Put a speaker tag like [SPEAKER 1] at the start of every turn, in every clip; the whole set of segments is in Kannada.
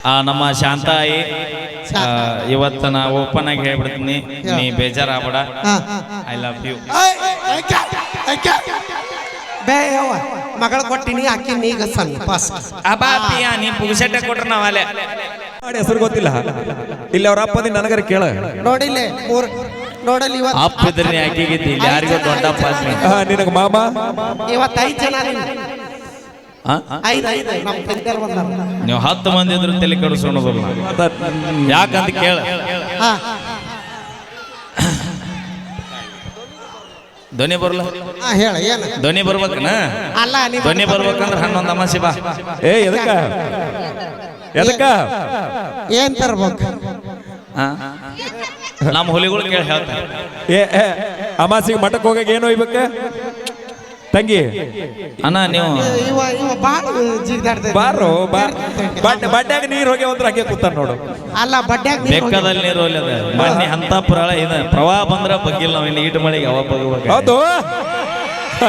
[SPEAKER 1] ಆ ನಮ್ಮ ಶಾಂತಾಯಿ ಆ, ಇವತ್ತು ನಾ ಓಪನ್ ಆಗಿ ಹೇಳ್ಬಿಡ್ತೀನಿ ನೀ ಬೇಜಾರಾಗ್ಬೇಡ.
[SPEAKER 2] ಹಾ.
[SPEAKER 1] ಐ ಲವ್ ಯು
[SPEAKER 2] ಮಗಳ ಕೊಟ್ಟಿನಿ ಅಕ್ಕಿ ನೀಗ ಸಣ್ಣ ಪಾಸ್
[SPEAKER 1] ನೀ ಪುಗ್ಸೆಟ್ಟ ಕೊಟ್ರ ನಾವಲ್ಲೇ
[SPEAKER 3] ಮಾಡಿ ಹೆಸರು ಗೊತ್ತಿಲ್ಲ. ಇಲ್ಲಿ ಅವ್ರ ಅಪ್ಪದಿ ನನಗರ ಕೇಳ.
[SPEAKER 2] ನೋಡಿಲ್ಲೇ ಮೂರ್ ನೋಡಲ್ಲಿ ಇವತ್ತು
[SPEAKER 1] ಅಪ್ಪ ಇದ್ರಿ ಆಕಿಗಿದ್ದಿ ಯಾರಿಗೂ ದೊಡ್ಡಪ್ಪ ಆದ್ಮಿ.
[SPEAKER 3] ನಿನಗ ಮಾಮ?
[SPEAKER 2] ಇವತ್ತು ಐದು ಜನ
[SPEAKER 1] ನೀವು ಹತ್ತು ಮಂದಿ ಇದ್ರೆ ತಲೆ ಕೆಡಿಸ್ಕೊಳೋದಿಲ್ಲ. ಯಾಕಂತ ಕೇಳ.
[SPEAKER 2] ಹಾ.
[SPEAKER 1] ಧ್ವನಿ ಬರ್ಲ
[SPEAKER 2] ಹೇಳ
[SPEAKER 1] ಧ್ವನಿ ಬರ್ಬೇಕನ? ಧ್ವನಿ ಬರ್ಬೇಕಂದ್ರ ಹನ್ನೊಂದು ಅಮಾಸಿ ಬಾ.
[SPEAKER 3] ಏ ಎದಕ್ಕ? ಎದಕ್ಕ?
[SPEAKER 2] ಏನ್ ತರ್ಬೇಕು?
[SPEAKER 1] ನಮ್ಮ ಹುಲಿಗಳು ಕೇಳಿ ಹೇಳ್ತಾರೆ.
[SPEAKER 3] ಏ ಏ, ಅಮಾಸಿಗೆ ಮಠಕ್ಕೆ ಹೋಗಕ್ಕೆ ಏನು ಒಯ್ಬೇಕ? ತಂಗಿ.
[SPEAKER 1] ಅಣ್ಣ ನೀವು
[SPEAKER 3] ಬಾರು ಬಡ್ಡ್ಯಾಗ ನೀರು ಹೋಗಿ ಒಂದ್ರ ಹಂಗೆ ಕೂತಾರ ನೋಡು.
[SPEAKER 2] ಅಲ್ಲ ಬಡ್ಡ್ಯಾಗ
[SPEAKER 1] ಬೆಕ್ಕದಲ್ಲಿ ನೀರು ಅದ ಬನ್ನಿ ಅಂತ ಪ್ರಳ ಇದೆ. ಪ್ರವಾಹ ಬಂದ್ರೆ ಬಗ್ಗಿಲ್ಲ ನಾವು ಇಲ್ಲಿ ಈಟು ಮಳೆಗೆ ಅವಾಗ ಬಗ್ಗಬೇಕು.
[SPEAKER 3] ಹೌದು. ಹ,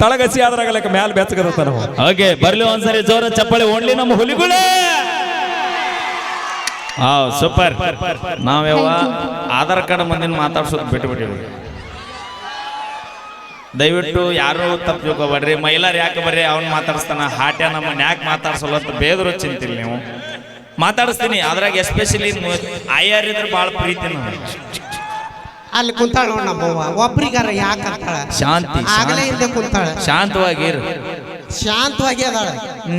[SPEAKER 3] ತಳಗಸಿ ಆದ್ರಾಗಲಕ್ಕೆ ಮ್ಯಾಲ ಬೆಚ್ಚಗದ ನಾವು.
[SPEAKER 1] ಓಕೆ ಬರ್ಲಿ ಒಂದ್ಸರಿ ಜೋರ ಚಪ್ಪಳಿ ಓಣ್ಲಿ ನಮ್ಮ ಹುಲಿಗಳೇ. ಹಾ ಸೂಪರ್. ನಾವ್ಯಾವ ಆಧಾರ್ ಕಾರ್ಡ್ ಮಂದಿನ ಮಾತಾಡ್ಸೋದು ಬಿಟ್ಟು ಬಿಟ್ಟಿವಿ ದಯವಿಟ್ಟು ಯಾರು ತಪ್ಪು ತಿಳ್ಕೊಬೇಡ್ರಿ. ಮೈಲಾರ್ ಯಾಕೆ ಬರ್ರಿ? ಅವ್ನು ಮಾತಾಡಿಸ್ತಾನ. ಹಾಟ್ಯ ನಮ್ಮನ್ನ ಯಾಕೆ ಮಾತಾಡ್ಸಲ್ಲ ಅಂತ ಬೇದರು ಚಿಂತಿಲ್ಲ ನೀವು. ಮಾತಾಡಿಸ್ತೀನಿ. ಅದ್ರಾಗ ಎಸ್ಪೆಷಲಿ ಆಯರ್ ಇದ್ರೆ ಭಾಳ ಪ್ರೀತಿ
[SPEAKER 2] ಅಲ್ಲಿ ಕುಂತಾಳ ನಮ್ಮವ್ವ. ಒಬ್ರಿಗಾರ ಯಾಕಂತಾಳ
[SPEAKER 1] ಶಾಂತಿ
[SPEAKER 2] ಆಗಲೇ ಹಿಂದೆ ಕುಂತಾಳ.
[SPEAKER 1] ಶಾಂತವಾಗಿರು.
[SPEAKER 2] ಶಾಂತವಾಗಿ ಅದಾಳ.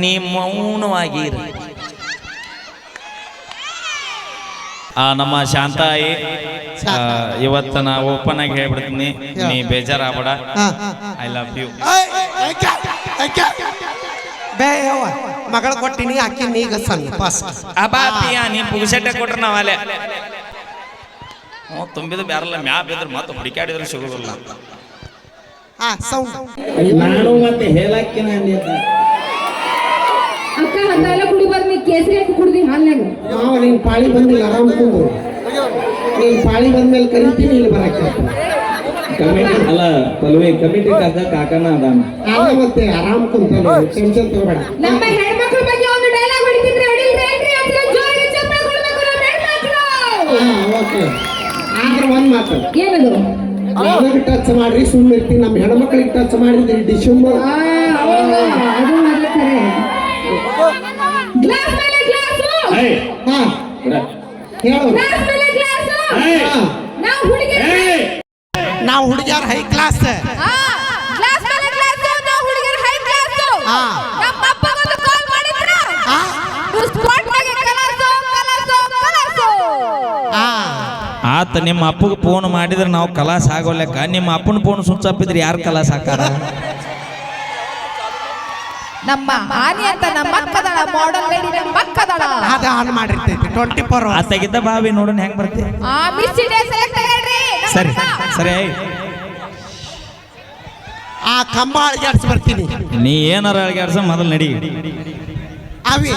[SPEAKER 1] ನೀ ಮೌನವಾಗಿರು ಆ ನಮ್ಮ ಶಾಂತಾಯಿ ಇವತ್ತ ಇವತ್ತು ನಾ ಓಪನ್ ಆಗಿ ಹೇಳ್ಬಿಡ್ತೀನಿ. ನೀ ಬೇಜಾರಾಗ್ಬೇಡ.
[SPEAKER 2] ಹಾ.
[SPEAKER 1] ಐ ಲವ್ ಯು
[SPEAKER 2] ಏಯ್, ಏಕೆ? ಏಕೆ? ಬೇ ಯವ್ವ ಮಗಳ ಕೊಟ್ಟಿನಿ ಅಕ್ಕಿ ನೀಗ ಸಣ್ಣ ಪಾಸ್
[SPEAKER 1] ಅಬಾ ಪಿಯ ನೀ ಪುಗ್ಸಟ್ಟೆ ಕೊಟ್ರ ನಾವಲೆ ಹ್ಞೂ ತುಂಬಿದ ಬ್ಯಾರಲ್ಲ ಮ್ಯಾ ಬಿದ್ರೆ ಮತ್ತೆ ಹುಡುಕಾಡಿದ್ರೆ ಸಿಗೋದಿಲ್ಲ
[SPEAKER 2] ಹಾ ಸೌಂಡ್
[SPEAKER 4] ನಾನು ಮತ್ತೆ ಹೇಳಕ್ಕಿನ
[SPEAKER 5] ಅಕ್ಕ ಅಂತೆಲ್ಲ ಕುಡಿಬಾರ್ದು ನೀ ಕೇಸರಿ ಹಾಕಿ ಕುಡ್ದಿ ಹಾಲ್ನಾಗ
[SPEAKER 4] ನಾವು ನೀನ್ ಪಾಳಿ ಬಂದಿಲ್ಲ ಆರಾಮ್ ಕೂಗು ನೀನ್ ಪಾಳಿ ಬಂದ್ಮೇಲೆ ಕರಿತೀನಿ ಇಲ್ಲಿ ಬರಕ್ಕೆ? ಕಮಿಟಿ ಅಲ್ಲ ಪಲ್ವಿ ಕಮಿಟಿ ಕಾಕ ಕಾಕನ ಅದಾನ. ಅಲ್ಲ ಮತ್ತೆ ಆರಾಮ್ ಕುಂತ ಟೆನ್ಷನ್ ತಗೋಬೇಡ.
[SPEAKER 5] ನಮ್ಮ ಹೆಣ್ಮಕ್ಳ ಬಗ್ಗೆ ಒಂದು ಡೈಲಾಗ್ ಹೊಡಿತಿದ್ರೆ ಹೊಡಿಲ್ರಿ ಏನ್ರಿ ಒಂದ್ಸಲ ಜೋರಾಗಿ ಚಪ್ಪಾಳೆ ಕೊಡ್ಬೇಕು ನಮ್ಮ ಹೆಣ್ಮಕ್ಳು!
[SPEAKER 4] ಓಕೆ ಆದ್ರೆ ಒಂದ್ ಮಾತು.
[SPEAKER 5] ಏನದು?
[SPEAKER 4] ನನಗೆ ಟಚ್ ಮಾಡ್ರಿ ಸುಮ್ಮನೆ ಇರ್ತೀನಿ ನಮ್ಮ ಹೆಣ್ಮಕ್ಳಿಗೆ ಟಚ್ ಮಾಡಿದ್ರಿ ಡಿಸೆಂಬರ್
[SPEAKER 5] ಆ, ಹೌದು, ಅದು ಮಾತ್ರ ಖರೆ. ಗ್ಲಾಸ್ ಮೇಲೆ ಏ
[SPEAKER 4] ಹಾ. ಹೇಳು.
[SPEAKER 5] ಗ್ಲಾಸ್ ಮೇಲೆ ಗ್ಲಾಸ್
[SPEAKER 4] ಹಾ.
[SPEAKER 5] ನಾವು ಹುಡುಗಿಯರು.
[SPEAKER 2] ನಾವು ಹುಡುಗಿಯರ್ ಹೈ ಕ್ಲಾಸ್
[SPEAKER 5] ಆ, ಗ್ಲಾಸ್ ಮೇಲೆ ಗ್ಲಾಸ್ ನಾವು ಹುಡುಗಿಯರು ಹೈ ಕ್ಲಾಸ್
[SPEAKER 2] ಆ.
[SPEAKER 5] ನಮ್ಮ ಅಪ್ಪಗೊಂದು ಕಾಲ್ ಮಾಡಿದ್ರು.
[SPEAKER 2] ಹಾ.
[SPEAKER 5] ನೀವು ಸ್ಪಾಟ್ ಆಗಿ ಕಲರ್ಸು ಕಲರ್ಸು ಕಲರ್ಸು
[SPEAKER 2] ಹಾ.
[SPEAKER 1] ಆತ ನಿಮ್ಮ ಅಪ್ಪಗೆ ಫೋನ್ ಮಾಡಿದ್ರೆ ನಾವು ಕಲಾಸ್ ಆಗೋಲೆಕ್ಕ ನಿಮ್ಮ ಅಪ್ಪನ ಫೋನ್ ಸುಚ್ಚಪ್ಪಿದ್ರೆ ಅಪ್ಪಿದ್ರೆ ಯಾರು ಕಲಾಸ್ ಹಾಕಾರ
[SPEAKER 5] ನಮ್ಮ ಆನೆ ಅಂತ ನಮ್ಮ ಅಕ್ಕದಳ ಮಾಡಲ್ ಲೇಡಿ ನಮ್ಮ ಅಕ್ಕದಳ
[SPEAKER 2] ಅದ ಆನ್ ಮಾಡಿರ್ತೈತಿ ಟ್ವೆಂಟಿ ಫೋರ್
[SPEAKER 1] ಆ ತಗಿದ ಬಾವಿ ನೋಡೋಣ ಹೆಂಗ್ ಬರ್ತೀವಿ
[SPEAKER 5] ಆ ಮಿಸ್ ಇಂಡಿಯಾ ಸೆಲೆಕ್ಟ್ ಆಗ್ಯಾಳ್ರಿ
[SPEAKER 1] ಸರಿ. ಸರಿ
[SPEAKER 2] ಆ ಕಂಬ ಅಳಗಾಡ್ಸಿ ಬರ್ತೀನಿ.
[SPEAKER 1] ನೀ ಏನಾರ ಅಳಗಾಡ್ಸ ಮೊದಲು ನಡಿ.
[SPEAKER 2] ಅವಿ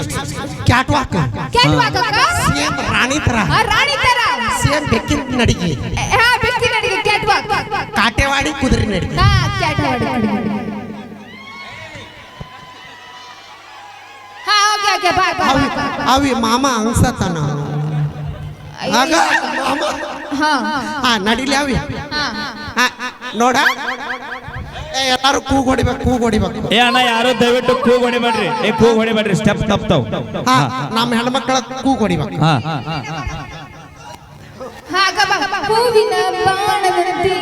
[SPEAKER 2] ಕ್ಯಾಟ್ ವಾಕ್
[SPEAKER 5] ಕ್ಯಾಟ್ ವಾಕ್ ಅಕ್ಕ?
[SPEAKER 2] ಸೇಮ್ ರಾಣಿ ತರ.
[SPEAKER 5] ಆ, ರಾಣಿ ತರ.
[SPEAKER 2] ಸೇಮ್ ಬೆಕ್ಕಿ ನಡಿಗೆ.
[SPEAKER 5] ಹಾ ಬೆಕ್ಕಿನ ನಡಿಗೆ ಕ್ಯಾಟ್ ವಾಕ್
[SPEAKER 2] ಕಾಟೆವಾಡಿ ಕುದುರೆ ನಡಿಗೆ.
[SPEAKER 5] ಹಾ ಓಕೆ ಬಾಯ್
[SPEAKER 2] ಅವಿ ಮಾಮ ಅನ್ಸತ್ತಾನ ಆಗ ಮಾಮ.
[SPEAKER 5] ಹಾ
[SPEAKER 2] ಹಾ. ನಡಿಲಿ ಅವಿ.
[SPEAKER 5] ಹಾ
[SPEAKER 2] ಹಾ, ನೋಡ. ಏ, ಎಲ್ಲಾರು ಕೂಗ್ ಹೊಡಿಬೇಕು ಕೂಗ್ ಹೊಡಿಬೇಕು.
[SPEAKER 1] ಏ ಅಣ್ಣ ಯಾರು ದಯವಿಟ್ಟು ಕೂಗ್ ಹೊಡಿಬೇಡ್ರಿ. ಏ ಕೂಗ್ ಹೊಡಿಬೇಡ್ರಿ. ಸ್ಟೆಪ್ ತಪ್ತಾವ್
[SPEAKER 2] ಹಾ ನಮ್ಮ ಹೆಣ್ಮಕ್ಳ ಕೂಗ್ ಹೊಡಿಬೇಕು.
[SPEAKER 1] ಹಾ.
[SPEAKER 5] ಹೂವಿನ ಬಾಣದಂತೆ.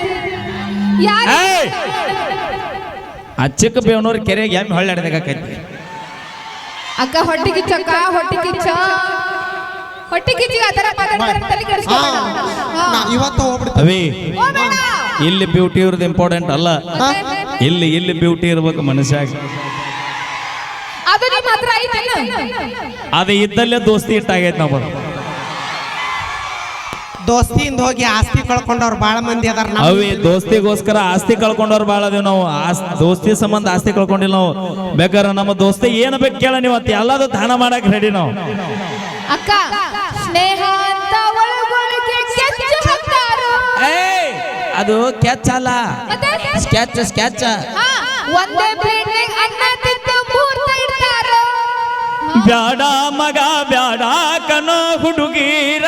[SPEAKER 5] ಯಾರು!
[SPEAKER 1] ಆ ಚಿಕ್ಕ ಬೇವನೂರು ಕೆರೆಗೆ ಎಮ್ಮೆ ಹೊಳ್ಳಾಡ್ದಾಗೈತಿ
[SPEAKER 5] ಅಕ್ಕ ಹೊಟ್ಟೆ ಕಿಚ್ಚಕ್ಕ ಹೊಟ್ಟೆ ಕಿಚ್ಚ ಹೊಟ್ಟೆ ಕಿಚ್ಚಿಗೆ ಆ ಥರ
[SPEAKER 2] ಇವತ್ತು ಹೋಗ್ಬಿಡ್ತೀವಿ
[SPEAKER 1] ಅವಿ ಇಲ್ಲಿ ಬ್ಯೂಟಿ ಇರೋದು ಇಂಪಾರ್ಟೆಂಟ್ ಅಲ್ಲ. ಇಲ್ಲಿ ಇಲ್ಲಿ ಬ್ಯೂಟಿ ಇರ್ಬೇಕು ಮನುಷ್ಯಾಗ
[SPEAKER 5] ಅದು ನಿಮ್ಮ ಹತ್ರ
[SPEAKER 1] ಅದು ಇದ್ದಲ್ಲೇ ದೋಸ್ತಿ ಇಟ್ಟಾಗೈತೆ ನಾವು.
[SPEAKER 2] ದೋಸ್ತಿಯಿಂದ ಹೋಗಿ ಆಸ್ತಿ ಕಳ್ಕೊಂಡವ್ರು ಬಾಳ ಮಂದಿ ಅದಾರ ನಾವು
[SPEAKER 1] ಅವಿ ದೋಸ್ತಿಗೋಸ್ಕರ ಆಸ್ತಿ ಕಳ್ಕೊಂಡವ್ರು ಭಾಳ ಅದೇವ್ ನಾವು. ಆಸ್ ದೋಸ್ತಿ ಸಂಬಂಧ ಆಸ್ತಿ ಕಳ್ಕೊಂಡಿಲ್ಲ ನಾವು. ಬೇಕಾದ್ರೆ ನಮ್ಮ ದೋಸ್ತಿ ಏನು ಬೇಕು ಕೇಳ ನೀವು ಅಂತ ಎಲ್ಲದು ದಾನ ಮಾಡಕ್ ರೆಡಿ ನಾವು.
[SPEAKER 5] ಅಕ್ಕ ಸ್ನೇಹ ಅಂತ ಒಳಗೊಳಗೆ ಕೆಚ್ಚು ಹಾಕ್ತಾರೋ
[SPEAKER 1] ಏಯ್ ಅದು ಕ್ಯಾಚ್ ಅಲ್ಲ? ಸ್ಕ್ಯಾಚ್ ಸ್ಕ್ಯಾಚ್
[SPEAKER 5] ಹಾ, ಒಂದೇ ಪ್ಲೇಟ್ನಾಗ ಅನ್ನ ತಿಂದು ಮೂರ್ತ ಇಡ್ತಾರೋ.
[SPEAKER 1] ಬ್ಯಾಡ ಮಗ ಬ್ಯಾಡ ಕನೋ ಹುಡುಗಿರ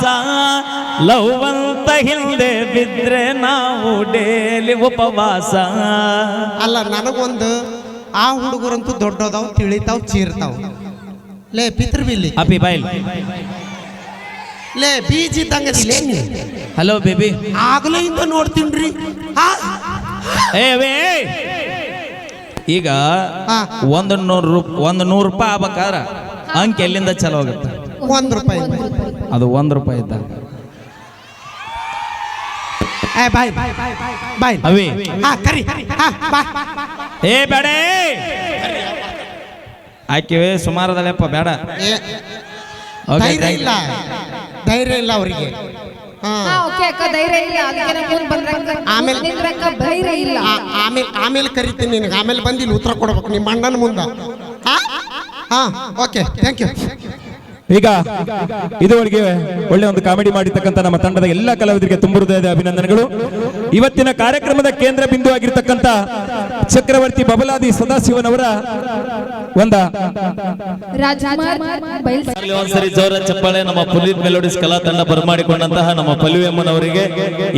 [SPEAKER 1] ಸಾವಾಸ ಲವ್ ಅಂತ ಹಿಂದೆ ಬಿದ್ರೆ ನಾವು ಡೇಲಿ ಉಪವಾಸ.
[SPEAKER 2] ಅಲ್ಲ ನನಗೊಂದು ಆ ಹುಡುಗರಂತೂ ದೊಡ್ಡದಾವ್ ತಿಳಿತಾವ್ ಚೀರ್ತಾವ್. ಲೇ ಪಿತೃ ಬಿಲ್ಲಿ
[SPEAKER 1] ಅಪಿ ಬೈಲ್
[SPEAKER 2] ಲೇ ಬೀಜ ಇದ್ದಂಗ
[SPEAKER 1] ಹಲೋ ಬೇಬಿ
[SPEAKER 2] ಆಗ್ಲಿಂದ ನೋಡ್ತೀನ್ರಿ. ಆ,
[SPEAKER 1] ಏ ವೇ ಈಗ
[SPEAKER 2] ಹಾ.
[SPEAKER 1] ಒಂದು ನೂರು ರೂಪ್ ಒಂದು ನೂರು ರೂಪಾಯಿ ಆಗ್ಬೇಕಾದ್ರ ಅಂಕೆ ಎಲ್ಲಿಂದ ಚಲೋ ಆಗುತ್ತೆ
[SPEAKER 2] ಒಂದ್ ರೂಪಾಯಿ
[SPEAKER 1] ಅದು ಒಂದು ರೂಪಾಯಿ ಇದ್ದ.
[SPEAKER 2] ಏ ಬಾಯ್ ಬಾಯ್
[SPEAKER 1] ಅವಿ.
[SPEAKER 2] ಕರಿ. ಹಾ ಬಾ.
[SPEAKER 1] ಏ ಬೇಡ ಆಕಿವೆ ಸುಮಾರದಲ್ಲಪ್ಪ ಬೇಡ
[SPEAKER 2] ಧೈರ್ಯ ಇಲ್ಲ. ಧೈರ್ಯ ಇಲ್ಲ ಅವರಿಗೆ. ಹಾ.
[SPEAKER 5] ಹಾ ಓಕೆ ಅಕ್ಕ ಧೈರ್ಯ ಇಲ್ಲ. ಅದಕ್ಕೆ ನಾ ಮುಂದ್
[SPEAKER 2] ಆಮೇಲೆ-
[SPEAKER 5] ನಿಂದ್ರಕ್ಕ ಧೈರ್ಯ ಇಲ್ಲ.
[SPEAKER 2] ಆ- ಆಮೇಲೆ ಆಮೇಲೆ ಕರಿತೀನಿ ನಿನಗೆ. ಆಮೇಲೆ ಬಂದು ಇಲ್ಲಿ ಉತ್ತರ ಕೊಡ್ಬೇಕು. ನಿಮ್ಮ ಅಣ್ಣನ ಮುಂದೆ. ಹಾ? ಹಾ ಓಕೆ ಥ್ಯಾಂಕ್ ಯು
[SPEAKER 3] ಈಗ ಇದುವರೆಗೆ ಒಳ್ಳೆ ಒಂದು ಕಾಮಿಡಿ ಮಾಡಿರ್ತಕ್ಕಂಥ ನಮ್ಮ ತಂಡದ ಎಲ್ಲ ಕಲಾವಿದರಿಗೆ ತುಂಬ ಅಭಿನಂದನೆಗಳು. ಇವತ್ತಿನ ಕಾರ್ಯಕ್ರಮದ ಕೇಂದ್ರ ಬಿಂದು ಆಗಿರ್ತಕ್ಕಂಥ ಚಕ್ರವರ್ತಿ ಬಬಲಾದಿ ಸದಾಶಿವನವರ ಒಂದ
[SPEAKER 1] ಒಂದ್ಸರಿ ಜೋರ ಚಪ್ಪಾಳೆ, ನಮ್ಮ ಪುನೀತ್ ಮೆಲೋಡಿಸ್ ಕಲಾ ತಂಡ ಬರಮಾಡಿಕೊಂಡಂತಹ ನಮ್ಮ ಪಲ್ವಿಯಮ್ಮನವರಿಗೆ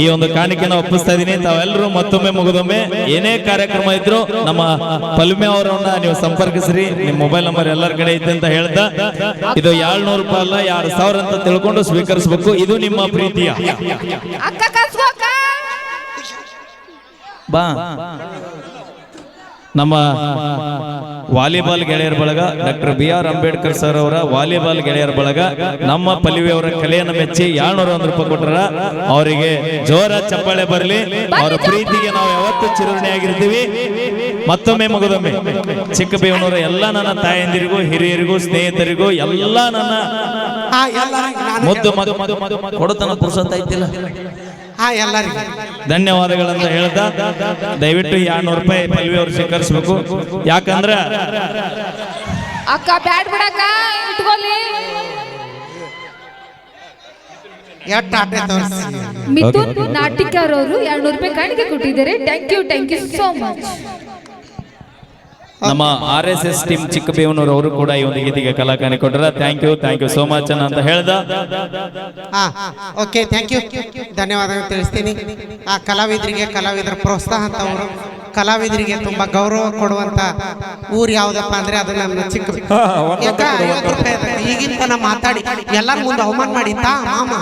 [SPEAKER 1] ಈ ಒಂದು ಕಾಣಿಕೆಯನ್ನು ಒಪ್ಪಿಸ್ತಾ ಇದ್ದೀನಿ ತಾವೆಲ್ಲರೂ ಮತ್ತೊಮ್ಮೆ ಮುಗಿದೊಮ್ಮೆ ಏನೇ ಕಾರ್ಯಕ್ರಮ ಇದ್ರು ನಮ್ಮ ಪಲ್ಮೆ ಅವರನ್ನ ನೀವು ಸಂಪರ್ಕಿಸ್ರಿ. ನಿಮ್ಮ ಮೊಬೈಲ್ ನಂಬರ್ ಎಲ್ಲರ ಕಡೆ ಇದೆ ಅಂತ ಹೇಳ್ತಾ, ಇದು ಏಳ್ನೂರು ರೂಪಾಯಿ ಅಲ್ಲ ಎರಡ್ ಸಾವಿರ ಅಂತ ತಿಳ್ಕೊಂಡು ಸ್ವೀಕರಿಸಬೇಕು. ಇದು ನಿಮ್ಮ ಪ್ರೀತಿಯ.
[SPEAKER 5] ಅಕ್ಕ ಕಳ್ಸ್ಕೊ ಅಕ್ಕ
[SPEAKER 1] ಬಾ. ನಮ್ಮ ವಾಲಿಬಾಲ್ ಗೆಳೆಯರ ಬಳಗ doctor B R Ambedkar sir ಅವರ ವಾಲಿಬಾಲ್ ಗೆಳೆಯರ ಬಳಗ ನಮ್ಮ ಪಲ್ವಿ ಅವರ ಕಲೆಯನ್ನು ಮೆಚ್ಚಿ ಏಳ್ನೂರ ಒಂದು ರೂಪಾಯಿ ಕೊಟ್ಟರ ಅವರಿಗೆ ಜೋರ ಚಪ್ಪಾಳೆ ಬರಲಿ. ಅವರ ಪ್ರೀತಿಗೆ ನಾವು ಯಾವತ್ತೂ ಚಿರಋಣಿಯಾಗಿರ್ತೀವಿ. ಮತ್ತೊಮ್ಮೆ ಮಗದೊಮ್ಮೆ ಚಿಕ್ಕ ಬೇವನವರ ಎಲ್ಲ ನನ್ನ ತಾಯಂದಿರಿಗೂ ಹಿರಿಯರಿಗೂ ಸ್ನೇಹಿತರಿಗೂ ಎಲ್ಲ ನನ್ನ
[SPEAKER 2] ಹಾ ಎಲ್ಲರಿಗೂ ನಾನು
[SPEAKER 1] ಮುದ್ದು ಮದು ಮದು ಮದು ಮದು ಕೊಡತನ ಪುರುಷಂತ ಐತಿಲ್ಲ ಧನ್ಯವಾದಗಳಂತ ಹೇಳ್ತಾ ದಯವಿಟ್ಟು ಎರಡ್ನೂರು ರೂಪಾಯಿ ಪಲ್ವಿ ಅವ್ರು ಸ್ವೀಕರಿಸ್ಬೇಕು. ಯಾಕಂದ್ರ
[SPEAKER 5] ಅಕ್ಕ ಬ್ಯಾಡ್ ಬಿಡಕ್ಕ ಇಟ್ಕೊಳ್ಳಿ. ಮಿಥುನ್ ನಾಟಿಕರ್ ಅವರು ಎರಡ್ನೂರು ರೂಪಾಯಿ ಕಾಣಿಕೆ ಕೊಟ್ಟಿದ್ದಾರೆ. Thank you thank you so much
[SPEAKER 1] ನಮ್ಮ R S S team Chikkabevanur ಅವರು ಕೂಡ ಈ ಒಂದು ಗೀತೆಗೆ ಕಲಾಕಾನಿ ಕೊಟ್ಟರ. Thank you thank you so much ಅಂತ ಹೇಳ್ದ.
[SPEAKER 2] ಹಾ ಓಕೆ ಥ್ಯಾಂಕ್ ಯು ಧನ್ಯವಾದಗಳು ತಿಳಿಸ್ತೀನಿ. ಆ ಕಲಾವಿದರಿಗೆ ಕಲಾವಿದರ ಪ್ರೋತ್ಸಾಹ ಅಂತ ಅವರು ಕಲಾವಿದರಿಗೆ ತುಂಬಾ ಗೌರವ ಕೊಡುವಂತ ಊರು ಯಾವ್ದಪ್ಪ ಅಂದ್ರೆ ಅದು ನಮ್ಮ ಚಿಕ್ಕ ತನ ಮಾತಾಡಿ ಎಲ್ಲರ ಮುಂದೆ ಅವಮಾನ ಮಾಡಿ. ತಾ ಮಾಮ.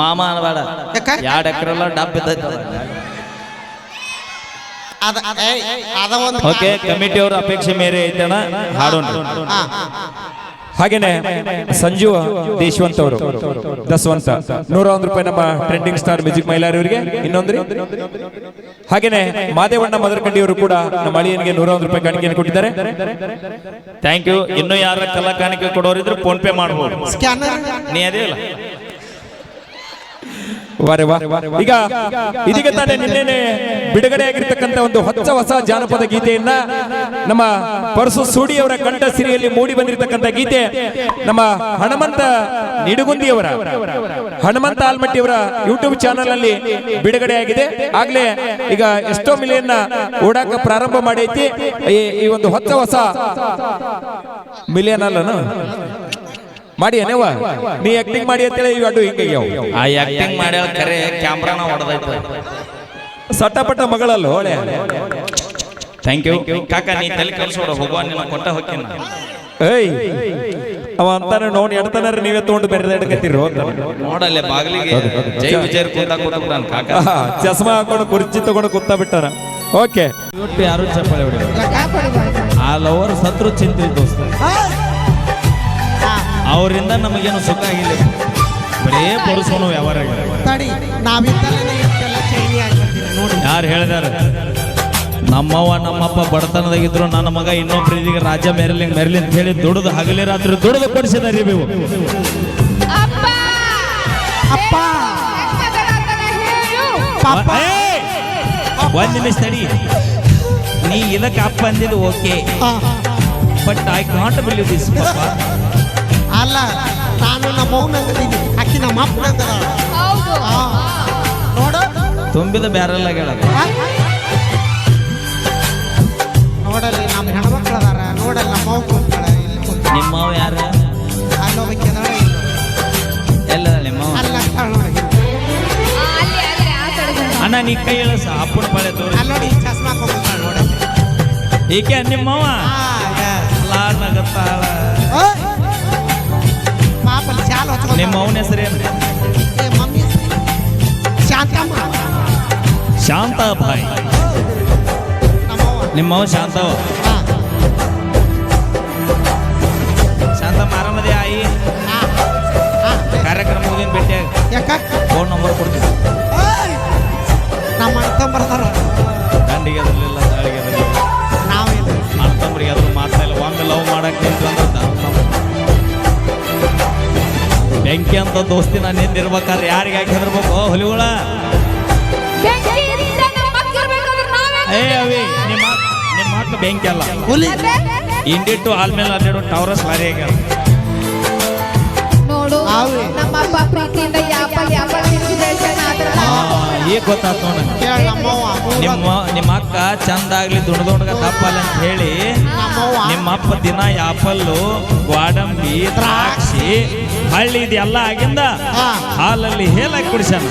[SPEAKER 1] ಮಾಮ ಅನ್ಬೇಡ.
[SPEAKER 2] ಯಾಕ?
[SPEAKER 1] ಎರಡು ಎಕರೆಲ್ಲ ಡಬ್ಬ ಇದ್ದೈತೆ.
[SPEAKER 2] ಅದ ಏಯ್, ಅದ ಒಂದು
[SPEAKER 1] ಓಕೆ ಕಮಿಟಿ ಅವರ ಅಪೇಕ್ಷೆ ಮೇರೆ ಐತಣ ಹಾಡೋಣ.
[SPEAKER 2] ಹಾ
[SPEAKER 3] ಹಾಗೇನೆ ಸಂಜು ದೇಶವಂತ ಅವರು ದಸವಂತ. ನೂರ ಒಂದು ರೂಪಾಯಿ ನಮ್ಮ ಟ್ರೆಂಡಿಂಗ್ ಸ್ಟಾರ್ ಮ್ಯೂಸಿಕ್ ಮೈಲಾರಿಯವರಿಗೆ ಇನ್ನೊಂದ್ರಿ? ಹಾಗೇನೆ ಮಾದೇವಣ್ಣ ಮದರಕಂಡಿ ಅವರು ಕೂಡ ನಮ್ಮ ಅಳಿಯನಿಗೆ ನೂರ ಒಂದು ರೂಪಾಯಿ ಕಾಣಿಕೆಯನ್ನು ಕೊಟ್ಟಿದ್ದಾರೆ.
[SPEAKER 1] ಥ್ಯಾಂಕ್ ಯು ಇನ್ನು ಯಾರ ಕಲಾ ಕಾಣಿಕೆ ಕೊಡೋರಿದ್ರು ಫೋನ್ ಪೇ ಮಾಡಬಹುದು
[SPEAKER 2] ಸ್ಕ್ಯಾನರ್
[SPEAKER 1] ನೀ ಅದೇ ಇಲ್ಲ
[SPEAKER 3] ವಾರೆ ಈಗ ಇದೀಗ ತಾನೇ ಬಿಡುಗಡೆ ಆಗಿರ್ತಕ್ಕಂತ ಒಂದು ಹೊಸ ಹೊಸ ಜಾನಪದ ಗೀತೆಯನ್ನ ನಮ್ಮ ಪರಸು ಸೂಡಿ ಅವರ ಕಂಠ ಸಿರಿಯಲ್ಲಿ ಮೂಡಿ ಬಂದಿರತಕ್ಕಂತ ಗೀತೆ ನಮ್ಮ ಹನುಮಂತ ನಿಡುಗುಂದಿಯವರ ಹನುಮಂತ ಆಲ್ಮಟ್ಟಿಯವರ ಯೂಟ್ಯೂಬ್ ಚಾನಲ್ ಅಲ್ಲಿ ಬಿಡುಗಡೆ ಆಗಿದೆ. ಆಗ್ಲೇ ಈಗ ಎಷ್ಟೋ ಮಿಲಿಯನ್ನ ಓಡಾಕ ಪ್ರಾರಂಭ ಮಾಡೈತಿ. ಈ- ಒಂದು ಹೊಸ ಹೊಸ ಮಿಲಿಯನ್ ಅಲ್ಲನ? ಮಾಡಿ ಅನೇವ ನೀ ಆಕ್ಟಿಂಗ್ ಮಾಡಿ ಅಂತೇಳಿ ಇವು ಅಡ್ಡು ಹಿಂಗೆ
[SPEAKER 1] ಆ ಆಕ್ಟಿಂಗ್ ಮಾಡಿ ಕರೆ ಕ್ಯಾಮ್ರಾನ ಹೊಡೆದೈತೆ
[SPEAKER 3] ಸಟ್ಟಪಟ್ಟ ಮಗಳಲ್ಲ ಹೋಳೆ
[SPEAKER 1] ಥ್ಯಾಂಕ್ ಯು ಕಾಕ ನೀ ತಲೆ ಕಲ್ಸೋಡ ಹೋಗುವ ನಿನ್ನ ಕೊಟ್ಟ ಹೊಕ್ಕಿನ
[SPEAKER 3] ಏಯ್ ಅವ ಅಂತಾನೆ ನೋಡಿ ಎಡ್ತಾನಾರ ನೀವೇ ತಗೊಂಡು ಬೇರೆ ಎಡಕತ್ತೀರೋ
[SPEAKER 1] ನೋಡಲ್ಲೇ ಬಾಗಿಲಿಗೆ ಜೈ ವಿಜಯ್ ಕೂತ ಕೂತ ನಾನು ಕಾಕ.
[SPEAKER 3] ಚಸ್ಮಾ ಹಾಕೊಂಡು ಕುರ್ಚಿ ತಗೊಂಡು ಕೂತ ಬಿಟ್ಟಾರ. ಓಕೆ.
[SPEAKER 1] ಯಾರು ಚಪ್ಪಾಳೆ ಹೊಡಿ ಆ ಲವರ್ ಸತ್ರು ಚಿಂತೆ ದೋಸ್ತ. ಅವರಿಂದ ನಮಗೇನು ಸುಖ ಆಗಿಲ್ಲ ಬರೇ ಪಡಿಸೋನು ವ್ಯವಹಾರ ಆಗಿದೆ.
[SPEAKER 2] ತಡಿ ನಾವಿದ್ದಲ್ಲೇ ಇಷ್ಟೆಲ್ಲ ಚೈನಿ ಆಗಿರ್ತೀವಿ ನೋಡಿ.
[SPEAKER 1] ಯಾರು ಹೇಳಿದಾರೆ? ನಮ್ಮವ್ವ ನಮ್ಮಪ್ಪ ಬಡತನದಾಗಿದ್ರು ನನ್ನ ಮಗ ಇನ್ನೊಬ್ಬರಿಗೆ ರಾಜ ಮೆರಲಿ ಮೆರಲಿ ಅಂತ ಹೇಳಿ ದುಡಿದು ಹಗಲಿ ರಾತ್ರಿ ದುಡಿದು ಕೊಡಿಸಿದಾರೆ ನೀವು.
[SPEAKER 5] ಅಪ್ಪ!
[SPEAKER 2] ಪಾಪ!
[SPEAKER 1] ಒಂದ್ ನಿಮಿಷ ತಡಿ. ನೀ ಇದಕ್ಕೆ ಅಪ್ಪ ಅಂದಿದ್ದು okay. But I can't believe this ಪಾಪ.
[SPEAKER 2] ಅಲ್ಲ ನಾನು ನಮ್ಮ ಮೌನಂಗದೀನಿ ಅಕ್ಕಿ ನಮ್ಮ ಅಪ್ಪನಂಗದ
[SPEAKER 5] ಹೌದು.
[SPEAKER 2] ನೋಡು.
[SPEAKER 1] ತುಂಬಿದ ಬ್ಯಾರೆಲ್ಲ ಆಗ್ಯಾಳ
[SPEAKER 2] ನೋಡಲ್ಲ ನಮ್ಮ ಹೆಣ್ಮಕ್ಳು ಅದಾರ. ನೋಡಲ್ಲ ನಮ್ಮ ಮೌ ಕುಂತಾಳ ಇಲ್ಲಿ ಕುಂತಾಳ
[SPEAKER 1] ನಿಮ್ಮವ್ ಯಾರ?
[SPEAKER 2] ಅಲ್ಲೋಗ್ಬೇಕು ಎದೊಳಗೆ ಇಲ್ಲ.
[SPEAKER 1] ಎಲ್ಲ ನಿಮ್ಮವ
[SPEAKER 2] ಅಲ್ಲ ಅಂತಾಳ್ ನೋಡಿ
[SPEAKER 5] ಅಲ್ಲಿ ಅಲ್ಲಿ ಆ ಕಡೆ
[SPEAKER 1] ಅಣ್ಣ ನೀ ಕೈ ಇಳಸ ಅಪ್ಪನ ಪಾಳೆ ತೋರಿ
[SPEAKER 2] ಅಲ್ಲಿ ನೋಡಿ ಚಸ್ಮಾ ಹಾಕೊಂಡ್ಬಿಟ್ಟಾಳ್ ನೋಡಿ.
[SPEAKER 1] ಈಕೆ ನಿಮ್ಮವ
[SPEAKER 2] ಆ, yes.
[SPEAKER 1] ಲಾಡ್ ನಗತ್ತಾಳ ನಿಮ್ಮ ಅವನ ಹೆಸರೇನು?
[SPEAKER 2] ಶಾಂತಮ್ಮ
[SPEAKER 1] ಶಾಂತ
[SPEAKER 2] ನಮ್ಮವ್ವ
[SPEAKER 1] ನಿಮ್ಮವ ಶಾಂತವ ಶಾಂತಮ್ಮ ಆರಾಮದೇ ಆಯಿ. ಕಾರ್ಯಕ್ರಮ ಮುಗಿದ ಭೇಟಿಯಾಗ
[SPEAKER 2] ಯಾಕ
[SPEAKER 1] ಫೋನ್ ನಂಬರ್ ಕೊಡ್ತೀನಿ!
[SPEAKER 2] ನಮ್ಮ ಅಣ್ಣ ಬರ್ತಾರ
[SPEAKER 1] ದಂಡಿಗೆ ಎದರ್ಲಿಲ್ಲ ಅಂತ ದೋಸ್ತಿ ನಾನು ನಿಂದಿರ್ಬೇಕಾದ್ರೆ ಯಾರಿಗೆ ಯಾಕೆ ಹೆದರ್ಬೇಕು? ಹುಲಿಗಳ.
[SPEAKER 5] ನಮ್ಮ ನಾವೇ
[SPEAKER 1] ಏ ಅವಿ ನಿಮ್ಮ ನಿಮ್ಮ ಅಕ್ಕ ಬೆಂಕಿ ಅಲ್ಲ.
[SPEAKER 2] ಹುಲಿ?
[SPEAKER 1] ಇಂಡಿಟ್ಟು ಆಲ್ಮೇಲೆ ಹನ್ನೆರಡು ಟವರಸ್ ಲಾರಿ ಆಗ್ಯಾರ
[SPEAKER 5] ನೋಡು. ನಮ್ಮ ಅಪ್ಪ ಪ್ರೀತಿಯಿಂದ ಯಾಪಲ್ ಯಾಪಲ್
[SPEAKER 1] ಈಗ ಗೊತ್ತಾತ್ ನೋಡ
[SPEAKER 2] ಕೇಳ
[SPEAKER 1] ನಿಮ್ಮ ನಿಮ್ಮ ಅಕ್ಕ ಚಂದಾಗ್ಲಿ ದುಂಡ ದುಂಡಗ ತಪ್ಪಲ್ಲ ಅಂತ ಹೇಳಿ
[SPEAKER 2] ನಿಮ್ಮಪ್ಪ
[SPEAKER 1] ನಿಮ್ಮ ಅಪ್ಪ ದಿನ ಆಪಲ್ಲು ಗೋಡಂಬಿ ದ್ರಾಕ್ಷಿ ಹಳ್ಳಿ ಇದೆಲ್ಲ ಆಗಿಂದ. ಹಾಲಲ್ಲಿ ಹೇಲಾಗಿ ಕುಡಿಸ್ಯಾನ